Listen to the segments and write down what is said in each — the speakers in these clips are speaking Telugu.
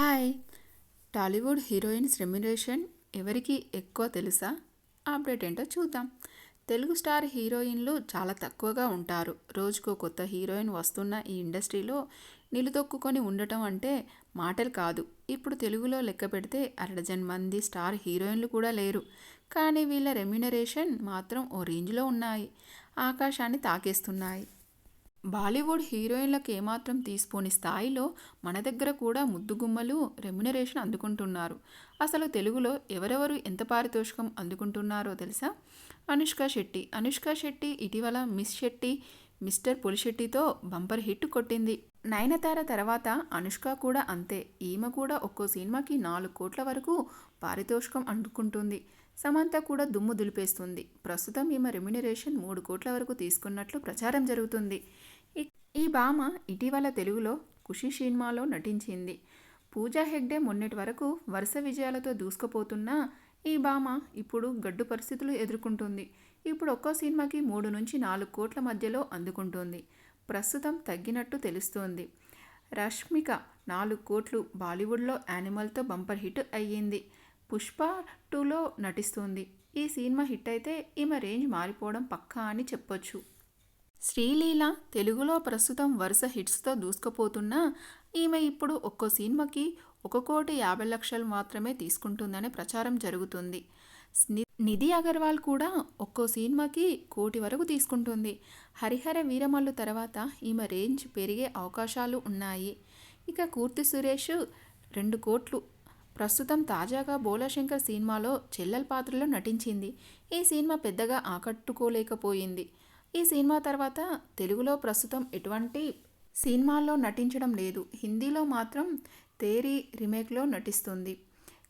హాయ్. టాలీవుడ్ హీరోయిన్స్ రెమ్యురేషన్ ఎవరికి ఎక్కువ తెలుసా? అప్డేట్ ఏంటో చూద్దాం. తెలుగు స్టార్ హీరోయిన్లు చాలా తక్కువగా ఉంటారు. రోజుకో కొత్త హీరోయిన్ వస్తున్న ఈ ఇండస్ట్రీలో నిలుదొక్కుకొని ఉండటం అంటే మాటలు కాదు. ఇప్పుడు తెలుగులో లెక్క పెడితే అరడజన్ మంది స్టార్ హీరోయిన్లు కూడా లేరు. కానీ వీళ్ళ రెమ్యునరేషన్ మాత్రం ఓ రేంజ్లో ఉన్నాయి. ఆకాశాన్ని తాకేస్తున్నాయి. బాలీవుడ్ హీరోయిన్లకు ఏమాత్రం తీసిపోని స్థాయిలో మన దగ్గర కూడా ముద్దుగుమ్మలు రెమ్యునరేషన్ అందుకుంటున్నారు. అసలు తెలుగులో ఎవరెవరు ఎంత పారితోషికం అందుకుంటున్నారో తెలుసా? అనుష్క శెట్టి. అనుష్క శెట్టి ఇటీవల మిస్ శెట్టి మిస్టర్ పులిశెట్టితో బంపర్ హిట్ కొట్టింది. నయనతార తర్వాత అనుష్క కూడా అంతే. ఈమె కూడా ఒక్కో సినిమాకి నాలుగు కోట్ల వరకు పారితోషికం అందుకుంటుంది. సమంత కూడా దుమ్ము దులిపేస్తుంది. ప్రస్తుతం ఈమె రెమ్యునరేషన్ మూడు కోట్ల వరకు తీసుకున్నట్లు ప్రచారం జరుగుతుంది. ఈ భామ ఇటీవల తెలుగులో ఖుషి సినిమాలో నటించింది. పూజా హెగ్డే మొన్నటి వరకు వరుస విజయాలతో దూసుకుపోతున్న ఈ భామ ఇప్పుడు గడ్డు పరిస్థితులు ఎదుర్కొంటుంది. ఇప్పుడు ఒక్కో సినిమాకి మూడు నుంచి నాలుగు కోట్ల మధ్యలో అందుకుంటుంది. ప్రస్తుతం తగ్గినట్టు తెలుస్తోంది. రష్మిక నాలుగు కోట్లు బాలీవుడ్లో యానిమల్తో బంపర్ హిట్ అయ్యింది. పుష్ప టూలో నటిస్తుంది. ఈ సినిమా హిట్ అయితే ఈమె రేంజ్ మారిపోవడం పక్కా అని చెప్పొచ్చు. శ్రీలీల తెలుగులో ప్రస్తుతం వరుస హిట్స్తో దూసుకుపోతున్నా ఈమె ఇప్పుడు ఒక్కో సినిమాకి ఒక కోటి యాభై లక్షలు మాత్రమే తీసుకుంటుందనే ప్రచారం జరుగుతుంది. నిధి అగర్వాల్ కూడా ఒక్కో సినిమాకి కోటి వరకు తీసుకుంటుంది. హరిహర వీరమల్లు తర్వాత ఈమె రేంజ్ పెరిగే అవకాశాలు ఉన్నాయి. ఇక కూర్తి సురేష్ రెండు కోట్లు. ప్రస్తుతం తాజాగా బోలాశంకర్ సినిమాలో చెల్లెల్ పాత్రలో నటించింది. ఈ సినిమా పెద్దగా ఆకట్టుకోలేకపోయింది. ఈ సినిమా తర్వాత తెలుగులో ప్రస్తుతం ఎటువంటి సినిమాల్లో నటించడం లేదు. హిందీలో మాత్రం తేరీ రీమేక్లో నటిస్తుంది.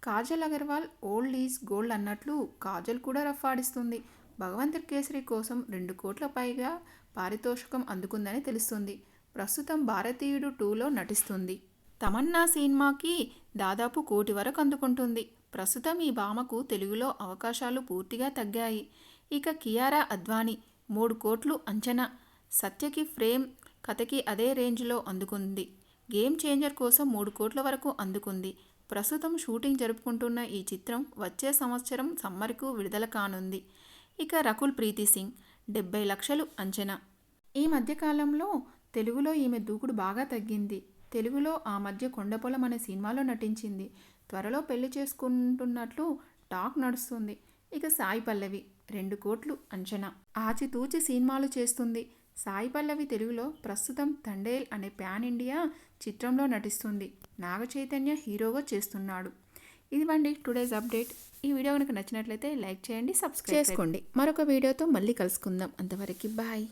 Kajal Aggarwal old is gold అన్నట్లు కాజల్ కూడా రఫ్ ఆడిస్తుంది. భగవంతుడి కేసరి కోసం రెండు కోట్ల పైగా పారితోషికం అందుకుందని తెలుస్తుంది. ప్రస్తుతం భారతీయుడు టూలో నటిస్తుంది. తమన్నా సినిమాకి దాదాపు కోటి వరకు అందుకుంటుంది. ప్రస్తుతం ఈ భామకు తెలుగులో అవకాశాలు పూర్తిగా తగ్గాయి. ఇక కియారా అద్వానీ మూడు కోట్లు అంచనా. సత్యకి ఫ్రేమ్ కథకి అదే రేంజ్లో అందుకుంది. గేమ్ చేంజర్ కోసం మూడు కోట్ల వరకు అందుకుంది. ప్రస్తుతం షూటింగ్ జరుపుకుంటున్న ఈ చిత్రం వచ్చే సంవత్సరం సమ్మర్కు విడుదల కానుంది. ఇక రకుల్ ప్రీతి సింగ్ డెబ్బై లక్షలు అంచనా. ఈ మధ్యకాలంలో తెలుగులో ఈమె దూకుడు బాగా తగ్గింది. తెలుగులో ఆ మధ్య కొండపొలం అనే సినిమాలో నటించింది. త్వరలో పెళ్ళి చేసుకుంటున్నట్లు టాక్ నడుస్తుంది. ఇక సాయి పల్లవి రెండు కోట్లు అంచనా. ఆచితూచి సినిమాలు చేస్తుంది. సాయి పల్లవి తెలుగులో ప్రస్తుతం తండేల్ అనే ప్యాన్ ఇండియా చిత్రంలో నటిస్తుంది. నాగ చైతన్య హీరోగా చేస్తున్నాడు. ఇదివండి టుడేస్ అప్డేట్. ఈ వీడియో కనుక నచ్చినట్లయితే లైక్ చేయండి సబ్స్క్రైబ్ చేసుకోండి. మరొక వీడియోతో మళ్ళీ కలుసుకుందాం. అంతవరకు బాయ్.